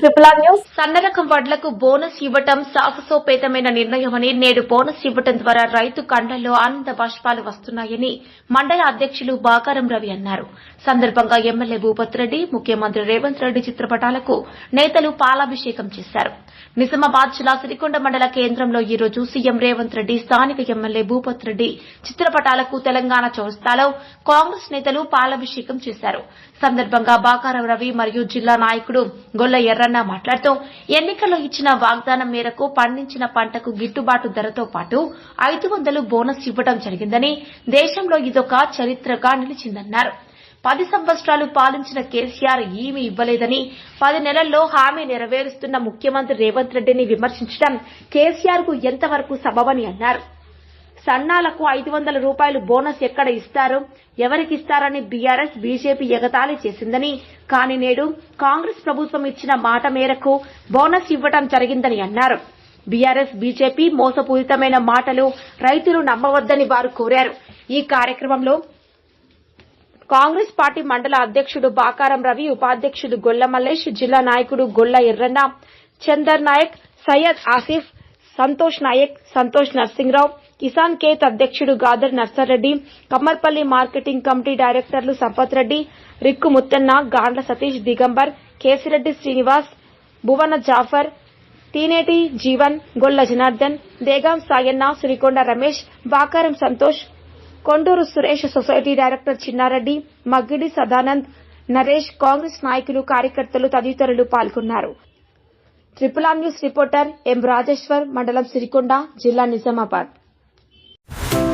Triple R news సన్నరకం వడ్లకు bonus ఇవ్వటం సాహసోపేతమైన నిర్ణయమని నేడు బోనస్ ఇవ్వటం ద్వారా రైతు కండల్లో ఆనంద బాష్పాలు వస్తున్నాయని మండల అధ్యక్షులు బాకారం రవి అన్నారు. సందర్భంగా ఎమ్మెల్యే భూపత్ రెడ్డి ముఖ్యమంత్రి రేవంత్ రెడ్డి చిత్రపటాలకు నేతలు పాలాభిషేకం చేశారు. నిజామాబాద్ జిల్లా సిరికొండ మండల కేంద్రంలో ఈ రోజు సీఎం రేవంత్ రెడ్డి స్థానిక ఎమ్మెల్యే భూపత్ రెడ్డి చిత్రపటాలకు తెలంగాణ చౌరస్తాలో కాంగ్రెస్ నేతలు పాలాభిషేకం చేశారు. సందర్భంగా బాకారం రవి మరియు జిల్లా నాయకుడు గొల్ల ఎర్రన్న మాట్లాడుతూ ఎన్నికల్లో ఇచ్చిన వాగ్దానం మేరకు పండించిన పంటకు గిట్టుబాటు ధరతో పాటు ఐదు వందలు బోనస్ ఇవ్వడం జరిగిందని దేశంలో ఇదొక చరిత్రగా నిలిచిందన్నారు. పది సంవత్సరాలు పాలించిన కేసీఆర్ ఏమీ ఇవ్వలేదని పది నెలల్లో హామీ నెరవేరుస్తున్న ముఖ్యమంత్రి రేవంత్ రెడ్డిని విమర్శించడం కేసీఆర్కు ఎంతవరకు సబబని అన్నారు. సన్నాలకు ఐదు వందల రూపాయలు బోనస్ ఎక్కడ ఇస్తారు? ఎవరికి ఇస్తారని బీఆర్ఎస్ బీజేపీ ఎగతాళి చేసిందని. కానీ నేడు కాంగ్రెస్ ప్రభుత్వం ఇచ్చిన మాట మేరకు బోనస్ ఇవ్వటం జరిగిందని అన్నారు. బీఆర్ఎస్ బీజేపీ మోసపూరితమైన మాటలు రైతులు నమ్మవద్దని వారు కోరారు. ఈ కార్యక్రమంలో కాంగ్రెస్ పార్టీ మండల అధ్యక్షుడు బాకారం రవి ఉపాధ్యక్షుడు గొల్ల మల్లేష్ జిల్లా నాయకుడు గొల్ల ఎర్రన్న చందర్ నాయక్ సయ్యద్ ఆసిఫ్ సంతోష్ నాయక్ సంతోష్ నర్సింగ్రావు కిసాన్ కేత్ అధ్యక్షుడు గాదర్ నర్సరెడ్డి కమ్మర్పల్లి మార్కెటింగ్ కమిటీ డైరెక్టర్లు సంపత్ రెడ్డి రిక్కు ముత్తన్న గాండ్ల సతీష్ దిగంబర్ కేసిరెడ్డి శ్రీనివాస్ భువన జాఫర్ తీనేటి జీవన్ గొల్ల జనార్దన్ దేగాం సాయన్న సిరికొండ రమేష్ బాకారం సంతోష్ కొండూరు సురేష్ సొసైటీ డైరెక్టర్ చిన్నారెడ్డి మగ్గిడి సదానంద్ నరేష్ కాంగ్రెస్ నాయకులు కార్యకర్తలు తదితరులు పాల్గొన్నారు. Triple R news reporter M Rajeshwar మండలం సిరికొండ జిల్లా నిజామాబాద్. Bye.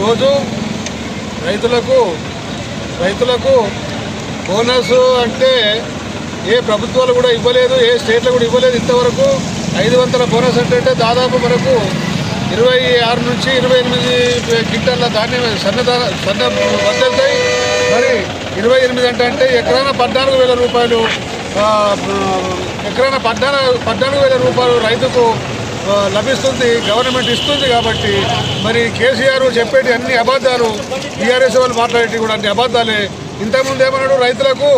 ఈరోజు రైతులకు రైతులకు బోనస్ అంటే ఏ ప్రభుత్వాలు కూడా ఇవ్వలేదు ఏ స్టేట్లు కూడా ఇవ్వలేదు ఇంతవరకు. ఐదు వందల బోనస్ అంటే దాదాపు మనకు ఇరవై ఆరు నుంచి ఇరవై ఎనిమిది క్వింటాల ధాన్యం సన్న సన్న వద్దలుతాయి మరి ఇరవై ఎనిమిది అంటే అంటే ఎకరాన పద్నాలుగు వేల రూపాయలు ఎకరాన పద్నాలుగు పద్నాలుగు వేల రూపాయలు రైతుకు లభిస్తుంది గవర్నమెంట్ ఇస్తుంది కాబట్టి మరి కేసీఆర్ చెప్పేటి అన్ని అబద్ధాలు టీఆర్ఎస్ వాళ్ళు మాట్లాడేటి కూడా అన్ని అబద్ధాలే. ఇంతకుముందు ఏమన్నాడు రైతులకు?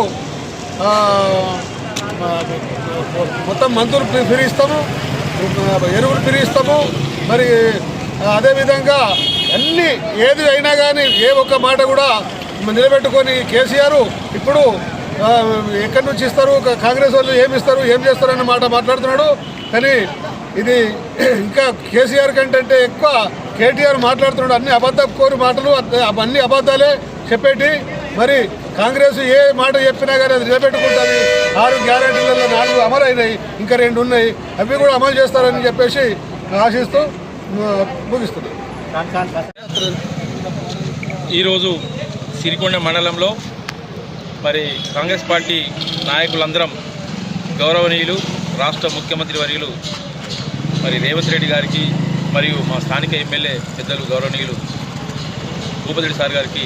మొత్తం మందులు ఫ్రీ- ఇస్తాము ఎరువులు ఫ్రీ ఇస్తాము మరి అదేవిధంగా అన్ని ఏది అయినా కానీ ఏ ఒక్క మాట కూడా నిలబెట్టుకొని కేసీఆర్ ఇప్పుడు ఎక్కడి నుంచి ఇస్తారు? కాంగ్రెస్ వాళ్ళు ఏమి ఇస్తారు? ఏం చేస్తారు అన్న మాట మాట్లాడుతున్నాడు. కానీ ఇది ఇంకా కేసీఆర్ కంటే ఎక్కువ కేటీఆర్ మాట్లాడుతున్నాడు. అన్ని అబద్ధ కోరి మాటలు అన్ని అబద్ధాలే చెప్పేటి. మరి కాంగ్రెస్ ఏ మాట చెప్పినా కానీ అది నిలబెట్టుకుంటుంది. ఆరు గ్యారంటీలలో నాలుగు అమలు అయినాయి ఇంకా రెండు ఉన్నాయి. అవి కూడా అమలు చేస్తారని చెప్పేసి ఆశిస్తూ ముగిస్తున్నాను ఈరోజు సిరికొండ మండలంలో మరి కాంగ్రెస్ పార్టీ నాయకులందరం గౌరవనీయులు రాష్ట్ర ముఖ్యమంత్రి వర్యులు మరి రేవంత్ రెడ్డి గారికి మరియు మా స్థానిక ఎమ్మెల్యే పెద్దలు గౌరవనీయులు భూపతిరెడ్డి సార్ గారికి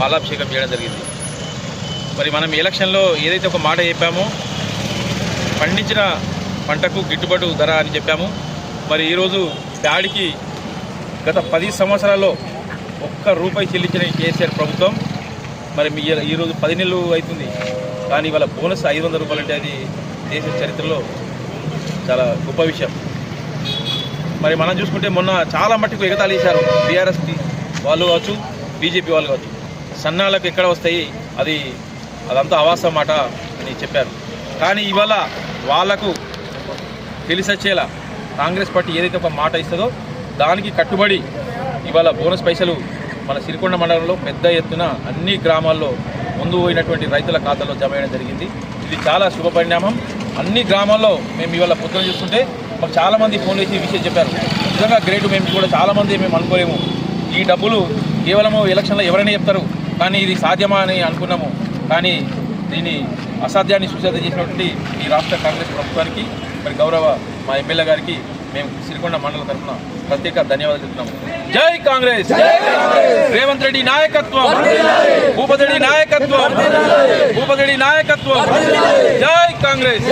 పాలాభిషేకం చేయడం జరిగింది. మరి మనం ఎలక్షన్లో ఏదైతే ఒక మాట చెప్పామో పండించిన పంటకు గిట్టుబాటు ధర అని చెప్పాము. మరి ఈరోజు ప్యాడికి గత పది సంవత్సరాల్లో ఒక్క రూపాయి చెల్లించిన కేసీఆర్ ప్రభుత్వం మరి మీ ఈరోజు పది నెలలు అవుతుంది. కానీ ఇవాళ బోనస్ ఐదు వందల రూపాయలు అంటే అది దేశ చరిత్రలో చాలా గొప్ప విషయం. మరి మనం చూసుకుంటే మొన్న చాలా మట్టుకు ఎగతాళి చేశారు బీఆర్ఎస్ వాళ్ళు కావచ్చు బీజేపీ వాళ్ళు కావచ్చు. సన్నాలకు ఎక్కడ వస్తాయి అది అదంతా అవాసం మాట అని చెప్పారు. కానీ ఇవాళ వాళ్ళకు తెలిసొచ్చేలా కాంగ్రెస్ పార్టీ ఏదైతే ఒక మాట ఇస్తుందో దానికి కట్టుబడి ఇవాళ బోనస్ పైసలు మన సిరికొండ మండలంలో పెద్ద ఎత్తున అన్ని గ్రామాల్లో ముందు పోయినటువంటి రైతుల ఖాతాలో జమ చేయడం జరిగింది. ఇది చాలా శుభ పరిణామం. అన్ని గ్రామాల్లో మేము ఇవాళ పొద్దున చూస్తుంటే మాకు చాలామంది ఫోన్ చేసి విషయం చెప్పారు. నిజంగా గ్రేట్ మేము కూడా చాలామంది మేము అనుకోలేము. ఈ డబ్బులు కేవలము ఎలక్షన్లో ఎవరైనా చెప్తారు. కానీ ఇది సాధ్యమా అని అనుకున్నాము. కానీ దీన్ని అసాధ్యాన్ని సుసాధ్యం చేసినటువంటి ఈ రాష్ట్ర కాంగ్రెస్ ప్రభుత్వానికి మరి గౌరవ మా ఎమ్మెల్యే గారికి మేము సిరికొండ మండల తరఫున ప్రత్యేక ధన్యవాదాలు చెప్తున్నాము. జై కాంగ్రెస్! రేవంత్ రెడ్డి నాయకత్వం! భూపతి నాయకత్వం! భూపతి నాయకత్వం! జై కాంగ్రెస్!